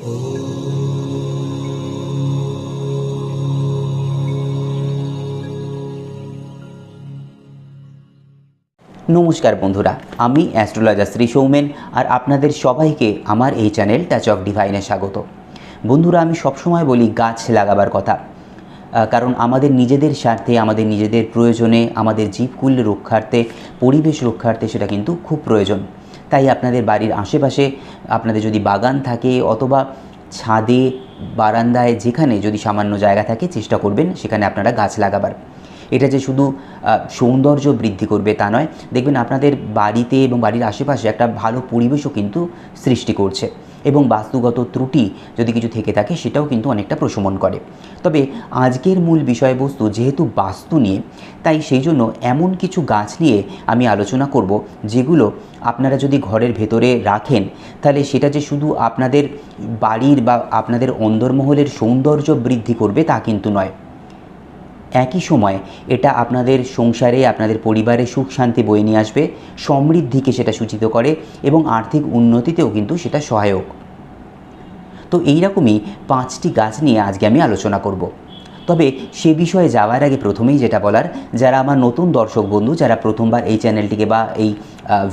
নমস্কার বন্ধুরা, আমি অ্যাস্ট্রোলজার শ্রী সৌমেন আর আপনাদের সবাইকে আমার এই চ্যানেল টাচ অফ ডিভাইনে স্বাগত। বন্ধুরা, আমি সবসময় বলি গাছ লাগাবার কথা কারণ আমাদের নিজেদের স্বার্থে, আমাদের নিজেদের প্রয়োজনে, আমাদের জীবকুল রক্ষার্থে, পরিবেশ রক্ষার্থে সেটা কিন্তু খুব প্রয়োজন। তাই আপনাদের বাড়ির আশেপাশে আপনাদের যদি বাগান থাকে অথবা ছাদে, বারান্দায়, যেখানে যদি সামান্য জায়গা থাকে চেষ্টা করবেন সেখানে আপনারা গাছ লাগাবার। এটা যে শুধু সৌন্দর্য বৃদ্ধি করবে তা নয়, দেখবেন আপনাদের বাড়িতে এবং বাড়ির আশেপাশে একটা ভালো পরিবেশও কিন্তু সৃষ্টি করছে। এবং বাস্তুগত ত্রুটি যদি কিছু থেকে থাকে, সেটাও কিন্তু অনেকটা প্রশমন করে। তবে আজকের মূল বিষয়বস্তু যেহেতু বাস্তু নিয়ে, তাই সেই জন্য এমন কিছু গাছ নিয়ে আমি আলোচনা করব, যেগুলো আপনারা যদি ঘরের ভেতরে রাখেন, তাহলে সেটা যে শুধু আপনাদের বাড়ির বা আপনাদের অন্দরমহলের সৌন্দর্য বৃদ্ধি করবে তা কিন্তু নয়। একই সময় এটা আপনাদের সংসারে, আপনাদের পরিবারে সুখ, শান্তি বয়ে নিয়ে আসবে, সমৃদ্ধিকে সেটা সূচিত করে এবং আর্থিক উন্নতিতেও কিন্তু সেটা সহায়ক। তো এইরকমই পাঁচটি গাছ নিয়ে আজকে আমি আলোচনা করব। তবে সে বিষয়ে যাওয়ার আগে প্রথমেই যেটা বলার, যারা আমার নতুন দর্শক বন্ধু, যারা প্রথমবার এই চ্যানেলটিকে বা এই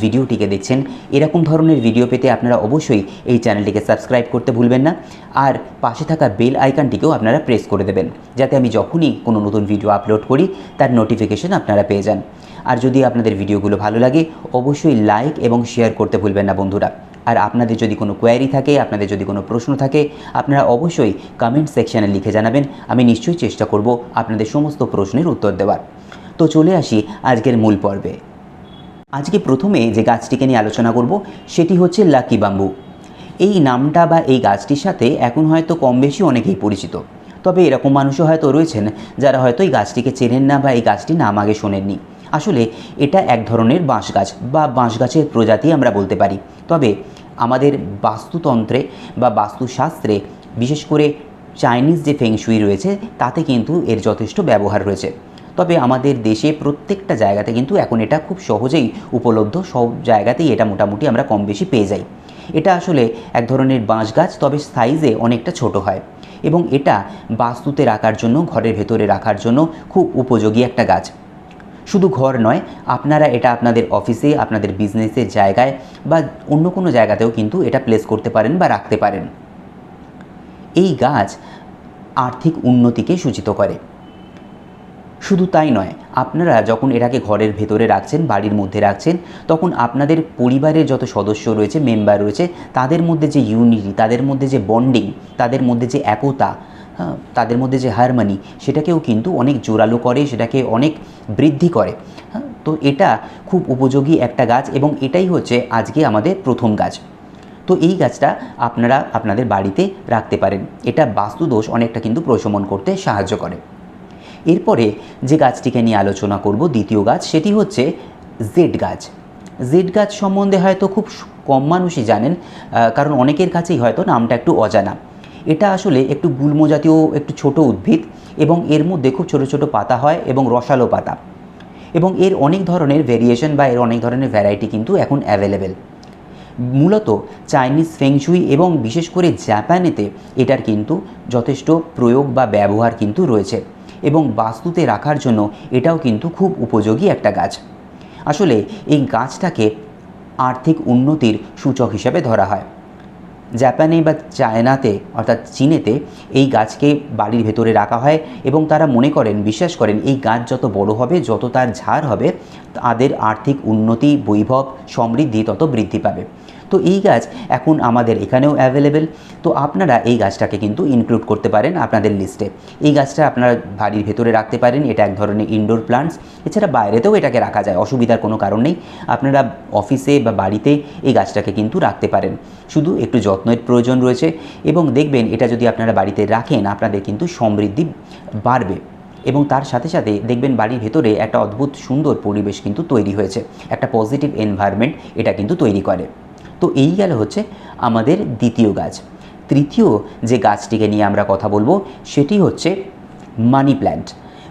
ভিডিওটিকে দেখছেন, এরকম ধরনের ভিডিও পেতে আপনারা অবশ্যই এই চ্যানেলটিকে সাবস্ক্রাইব করতে ভুলবেন না। আর পাশে থাকা বেল আইকনটিকেও আপনারা প্রেস করে দেবেন, যাতে আমি যখনই কোনো নতুন ভিডিও আপলোড করি, তার নোটিফিকেশন আপনারা পেয়ে যান। আর যদি আপনাদের ভিডিওগুলো ভালো লাগে, অবশ্যই লাইক এবং শেয়ার করতে ভুলবেন না বন্ধুরা। আর আপনাদের যদি কোনো কোয়ারি থাকে, আপনাদের যদি কোনো প্রশ্ন থাকে, আপনারা অবশ্যই কমেন্ট সেকশানে লিখে জানাবেন, আমি নিশ্চয়ই চেষ্টা করব আপনাদের সমস্ত প্রশ্নের উত্তর দেওয়ার। তো চলে আসি আজকের মূল পর্বে। আজকে প্রথমে যে গাছটিকে নিয়ে আলোচনা করব, সেটি হচ্ছে লাকি বাম্বু। এই নামটা বা এই গাছটির সাথে এখন হয়তো কম বেশি অনেকেই পরিচিত। তবে এরকম মানুষও হয়তো রয়েছেন যারা হয়তো এই গাছটিকে চেনেন না বা এই গাছটির নাম আগে শোনেননি। আসলে এটা এক ধরনের বাঁশ গাছ বা বাঁশ গাছের প্রজাতি আমরা বলতে পারি। তবে আমাদের বাস্তুতন্ত্রে বা বাস্তুশাস্ত্রে, বিশেষ করে চাইনিজ যে ফেংশুই রয়েছে, তাতে কিন্তু এর যথেষ্ট ব্যবহার রয়েছে। তবে আমাদের দেশে প্রত্যেকটা জায়গাতে কিন্তু এখন এটা খুব সহজেই উপলব্ধ, সব জায়গাতেই এটা মোটামুটি আমরা কম বেশি পেয়ে যাই। এটা আসলে এক ধরনের বাঁশ গাছ, তবে সাইজে অনেকটা ছোট হয়। এবং এটা বাস্তুতে রাখার জন্য, ঘরের ভেতরে রাখার জন্য খুব উপযোগী একটা গাছ। শুধু ঘর নয়, আপনারা এটা আপনাদের অফিসে আপনাদের বিজনেসের জায়গায় বা অন্য কোনো জায়গাতেও কিন্তু এটা প্লেস করতে পারেন বা রাখতে পারেন। এই গাছ আর্থিক উন্নতিকে সূচিত করে। শুধু তাই নয়, আপনারা যখন এটাকে ঘরের ভেতরে রাখছেন, বাড়ির মধ্যে রাখছেন, তখন আপনাদের পরিবারের যত সদস্য রয়েছে মেম্বার রয়েছে, তাদের মধ্যে যে ইউনিটি তাদের মধ্যে যে বন্ডিং তাদের মধ্যে যে একতা তাদের মধ্যে যে হারমানি, সেটাকেও কিন্তু অনেক জোরালো করে, সেটাকে অনেক বৃদ্ধি করে। তো এটা খুব উপযোগী একটা গাছ এবং এটাই হচ্ছে আজকে আমাদের প্রথম গাছ। তো এই গাছটা আপনারা আপনাদের বাড়িতে রাখতে পারেন। এটা বাস্তুদোষ অনেকটা কিন্তু প্রশমন করতে সাহায্য করে। এরপরে যে গাছটিকে নিয়ে আলোচনা করব, দ্বিতীয় গাছ, সেটি হচ্ছে জেড গাছ। জেড গাছ সম্বন্ধে হয়তো খুব কম মানুষই জানেন কারণ অনেকের কাছেই হয়তো নামটা একটু অজানা। এটা আসলে একটু গুল্ম জাতীয়, একটু ছোট উদ্ভিদ এবং এর মধ্যে খুব ছোট ছোট পাতা হয় এবং রসালো পাতা। এবং এর অনেক ধরনের ভেরিয়েশন বা এর অনেক ধরনের ভ্যারাইটি কিন্তু এখন অ্যাভেলেবেল মূলত চাইনিজ ফেংশুই এবং বিশেষ করে জাপানেতে এটার কিন্তু যথেষ্ট প্রয়োগ বা ব্যবহার কিন্তু রয়েছে এবং বাস্তুতে রাখার জন্য এটাও কিন্তু খুব উপযোগী একটা গাছ। আসলে এই গাছটাকে আর্থিক উন্নতির সূচক হিসেবে ধরা হয়। জাপানে বা চায়নাতে, অর্থাৎ চীনেতে এই গাছকে বাড়ির ভেতরে রাখা হয় এবং তারা মনে করেন, বিশ্বাস করেন, এই গাছ যত বড় হবে, যত তার ঝাড় হবে, তাদের আর্থিক উন্নতি, বৈভব, সমৃদ্ধি তত বৃদ্ধি পাবে। তো এই গাছ এখন আমাদের এখানেও অ্যাভেলেবেল তো আপনারা এই গাছটাকে কিন্তু ইনক্লুড করতে পারেন আপনাদের লিস্টে এই গাছটা আপনারা বাড়ির ভেতরে রাখতে পারেন, এটা এক ধরনের ইনডোর প্লান্টস এছাড়া বাইরেতেও এটাকে রাখা যায়, অসুবিধার কোনো কারণ নেই। আপনারা অফিসে বা বাড়িতে এই গাছটাকে কিন্তু রাখতে পারেন। শুধু একটু যত্নের প্রয়োজন রয়েছে এবং দেখবেন এটা যদি আপনারা বাড়িতে রাখেন, আপনাদের কিন্তু সমৃদ্ধি বাড়বে। এবং তার সাথে সাথে দেখবেন বাড়ির ভেতরে একটা অদ্ভুত সুন্দর পরিবেশ কিন্তু তৈরি হয়েছে। একটা পজিটিভ এনভায়রনমেন্ট এটা কিন্তু তৈরি করে। তো এই গেল হচ্ছে আমাদের দ্বিতীয় গাছ। তৃতীয় যে গাছটিকে নিয়ে আমরা কথা বলব, সেটি হচ্ছে মানি প্ল্যান্ট।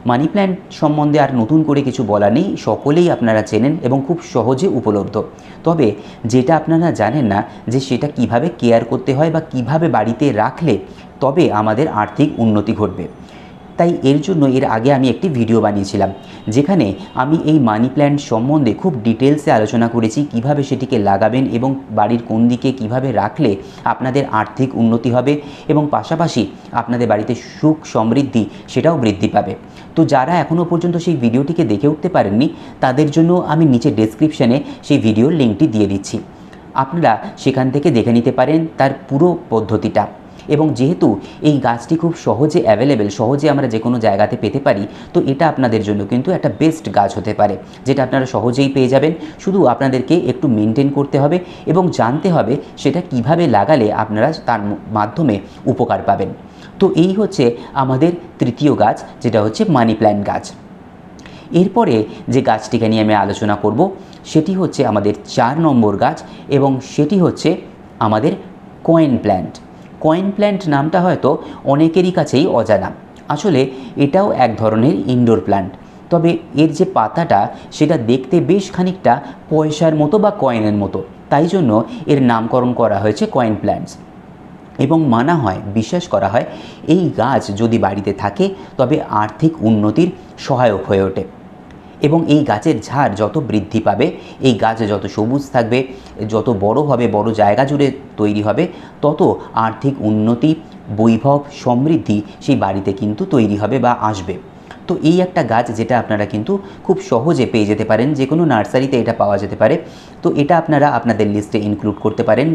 মানি প্ল্যান্ট সম্বন্ধে আর নতুন করে কিছু বলা নেই, সকলেই আপনারা চেনেন এবং খুব সহজে উপলব্ধ। তবে যেটা আপনারা জানেন না যে সেটা কীভাবে কেয়ার করতে হয় বা কীভাবে বাড়িতে রাখলে তবে আমাদের আর্থিক উন্নতি ঘটবে। তাই এর জন্য এর আগে আমি একটি ভিডিও বানিয়েছিলাম, যেখানে আমি এই মানি প্ল্যান্ট সম্বন্ধে খুব ডিটেলসে আলোচনা করেছি, কীভাবে সেটিকে লাগাবেন এবং বাড়ির কোন দিকে কীভাবে রাখলে আপনাদের আর্থিক উন্নতি হবে এবং পাশাপাশি আপনাদের বাড়িতে সুখ সমৃদ্ধি সেটাও বৃদ্ধি পাবে। তো যারা এখনও পর্যন্ত সেই ভিডিওটিকে দেখে উঠতে পারেননি, তাদের জন্য আমি নিচে ডেসক্রিপশানে সেই ভিডিওর লিঙ্কটি দিয়ে দিচ্ছি। আপনারা সেখান থেকে দেখে নিতে পারেন তার পুরো পদ্ধতিটা। এবং যেহেতু এই গাছটি খুব সহজে অ্যাভেলেবেল সহজে আমরা যে কোনো জায়গাতে পেতে পারি, তো এটা আপনাদের জন্য কিন্তু একটা বেস্ট গাছ হতে পারে, যেটা আপনারা সহজেই পেয়ে যাবেন। শুধু আপনাদেরকে একটু মেনটেন করতে হবে এবং জানতে হবে সেটা কীভাবে লাগালে আপনারা তার মাধ্যমে উপকার পাবেন। তো এই হচ্ছে আমাদের তৃতীয় গাছ, যেটা হচ্ছে মানি প্ল্যান্ট গাছ। এরপরে যে গাছটিকে নিয়ে আমি আলোচনা করব, সেটি হচ্ছে আমাদের চার নম্বর গাছ এবং সেটি হচ্ছে আমাদের কয়েন প্ল্যান্ট কয়েন প্ল্যান্ট নামটা হয়তো অনেকেরই কাছেই অজানা। আসলে এটাও এক ধরনের ইনডোর প্ল্যান্ট তবে এর যে পাতাটা, সেটা দেখতে বেশ খানিকটা পয়সার মতো বা কয়েনের মতো। তাই জন্য এর নামকরণ করা হয়েছে কয়েন প্ল্যান্টস এবং মানা হয়, বিশ্বাস করা হয়, এই গাছ যদি বাড়িতে থাকে, তবে আর্থিক উন্নতির সহায়ক হয়ে ওঠে। এবং এই গাছের ঝাড় যত বৃদ্ধি পাবে, এই গাছ যত সবুজ থাকবে, যত বড় হবে, বড় জায়গা জুড়ে তৈরি হবে, তত আর্থিক উন্নতি, বৈভব সমৃদ্ধি সেই বাড়িতে কিন্তু তৈরি হবে বা আসবে। তো এই একটা গাছ যেটা আপনারা কিন্তু খুব সহজে পেয়ে যেতে পারেন, যে কোনো নার্সারিতে এটা পাওয়া যেতে পারে। তো এটা আপনারা আপনাদের লিস্টে ইনক্লুড করতে পারেন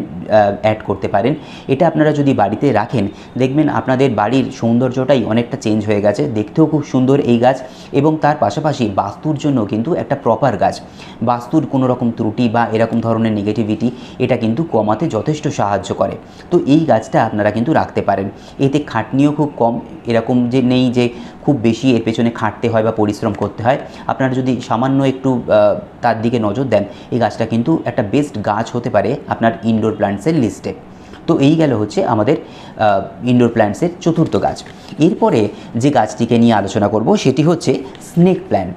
অ্যাড করতে পারেন। এটা আপনারা যদি বাড়িতে রাখেন, দেখবেন আপনাদের বাড়ির সৌন্দর্যটাই অনেকটা চেঞ্জ হয়ে গেছে। দেখতেও খুব সুন্দর এই গাছ এবং তার পাশাপাশি বাস্তুর জন্য কিন্তু একটা প্রপার গাছ। বাস্তুর কোনো রকম ত্রুটি বা এরকম ধরনের নেগেটিভিটি এটা কিন্তু কমাতে যথেষ্ট সাহায্য করে। তো এই গাছটা আপনারা কিন্তু রাখতে পারেন। এতে খাটনিও খুব কম, এরকম যে নেই যে খুব বেশি এর পেছনে খাটতে হয় বা পরিশ্রম করতে হয়, আপনারা যদি সামান্য একটু তার দিকে নজর দেন, এই গাছটা কিন্তু একটা বেস্ট গাছ হতে পারে আপনার ইনডোর প্ল্যান্টসের লিস্টে তো এই গেল হচ্ছে আমাদের ইনডোর প্ল্যান্টসের চতুর্থ গাছ। এরপরে যে গাছটিকে নিয়ে আলোচনা করব, সেটি হচ্ছে স্নেক প্ল্যান্ট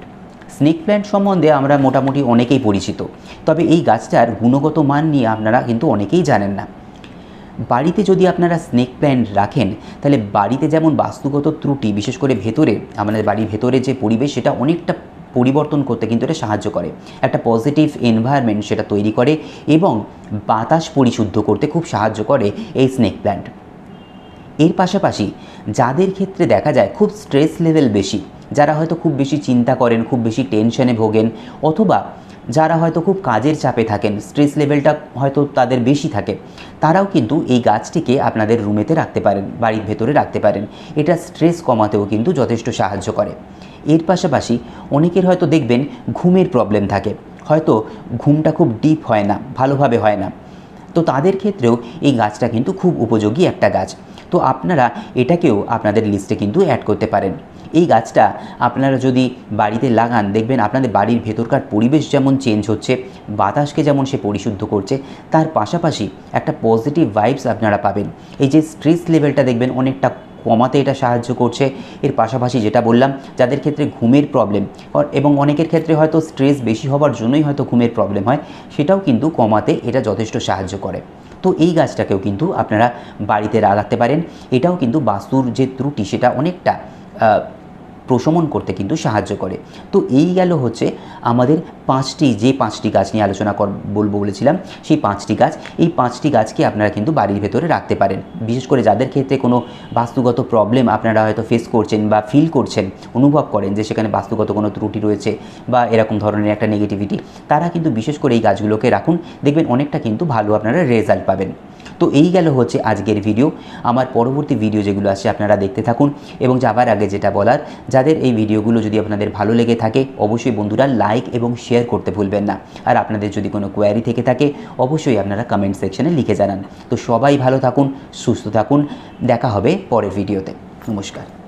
স্নেক প্ল্যান্ট সম্বন্ধে আমরা মোটামুটি অনেকেই পরিচিত, তবে এই গাছটার গুণগত মান নিয়ে আপনারা কিন্তু অনেকেই জানেন না। বাড়িতে যদি আপনারা স্নেক প্ল্যান্ট রাখেন, তাহলে বাড়িতে যেমন বাস্তুগত ত্রুটি, বিশেষ করে ভেতরে, আমাদের বাড়ির ভেতরে যে পরিবেশ, সেটা অনেকটা পরিবর্তন করতে কিন্তু এটা সাহায্য করে। একটা পজিটিভ এনভায়রনমেন্ট সেটা তৈরি করে এবং বাতাস পরিশুদ্ধ করতে খুব সাহায্য করে এই স্নেক প্ল্যান্ট এর পাশাপাশি যাদের ক্ষেত্রে দেখা যায় খুব স্ট্রেস লেভেল বেশি, যারা হয়তো খুব বেশি চিন্তা করেন, খুব বেশি টেনশনে ভোগেন, অথবা যারা হয়তো খুব কাজের চাপে থাকেন স্ট্রেস লেভেলটা হয়তো তাদের বেশি থাকে, তারাও কিন্তু এই গাছটিকে আপনাদের রুমেতে রাখতে পারেন, বাড়ির ভেতরে রাখতে পারেন। এটা স্ট্রেস কমাতেও কিন্তু যথেষ্ট সাহায্য করে। এর পাশাপাশি অনেকের হয়তো দেখবেন ঘুমের প্রবলেম থাকে। হয়তো ঘুমটা খুব ডিপ হয় না, ভালোভাবে হয় না। তো তাদের ক্ষেত্রেও এই গাছটা কিন্তু খুব উপযোগী একটা গাছ। তো আপনারা এটাকেও আপনাদের লিস্টে কিন্তু অ্যাড করতে পারেন। এই গাছটা আপনারা যদি বাড়িতে লাগান, দেখবেন আপনাদের বাড়ির ভেতরকার পরিবেশ যেমন চেঞ্জ হচ্ছে, বাতাসকে যেমন সে পরিশুদ্ধ করছে, তার পাশাপাশি একটা পজিটিভ ভাইবস আপনারা পাবেন। এই যে স্ট্রেস লেভেলটা দেখবেন অনেকটা কমাতে এটা সাহায্য করছে। এর পাশাপাশি যেটা বললাম, যাদের ক্ষেত্রে ঘুমের প্রবলেম এবং অনেকের ক্ষেত্রে হয়তো স্ট্রেস বেশি হওয়ার জন্যই হয়তো ঘুমের প্রবলেম হয়, সেটাও কিন্তু কমাতে এটা যথেষ্ট সাহায্য করে। তো এই গাছটাকেও কিন্তু আপনারা বাড়িতে লাগাতে পারেন। এটাও কিন্তু বাস্তুর যে ত্রুটি, সেটা অনেকটা প্রশমন করতে কিন্তু সাহায্য করে। তো এই গেল হচ্ছে আমাদের পাঁচটি, যে পাঁচটি গাছ নিয়ে আলোচনা কর, বলব বলেছিলাম, সেই পাঁচটি গাছ। এই পাঁচটি গাছকে আপনারা কিন্তু বাড়ির ভেতরে রাখতে পারেন। বিশেষ করে যাদের ক্ষেত্রে কোনো বাস্তুগত প্রবলেম আপনারা হয়তো ফেস করছেন বা ফিল করছেন, অনুভব করেন যে সেখানে বাস্তুগত কোনো ত্রুটি রয়েছে বা এরকম ধরনের একটা নেগেটিভিটি তারা কিন্তু বিশেষ করে এই গাছগুলোকে রাখুন। দেখবেন অনেকটা কিন্তু ভালো আপনারা রেজাল্ট পাবেন। তো এই গেল হচ্ছে আজকের ভিডিও আমার পরবর্তী ভিডিও যেগুলো আছে আপনারা দেখতে থাকুন এবং যাবার আগে যেটা বলার, যাদের এই ভিডিওগুলো যদি আপনাদের ভালো লেগে থাকে, অবশ্যই বন্ধুরা লাইক এবং শেয়ার করতে ভুলবেন না। আর আপনাদের যদি কোনো কোয়ারি থেকে থাকে, অবশ্যই আপনারা কমেন্ট সেকশনে লিখে জানান। তো সবাই ভালো থাকুন, সুস্থ থাকুন। দেখা হবে পরের ভিডিওতে নমস্কার।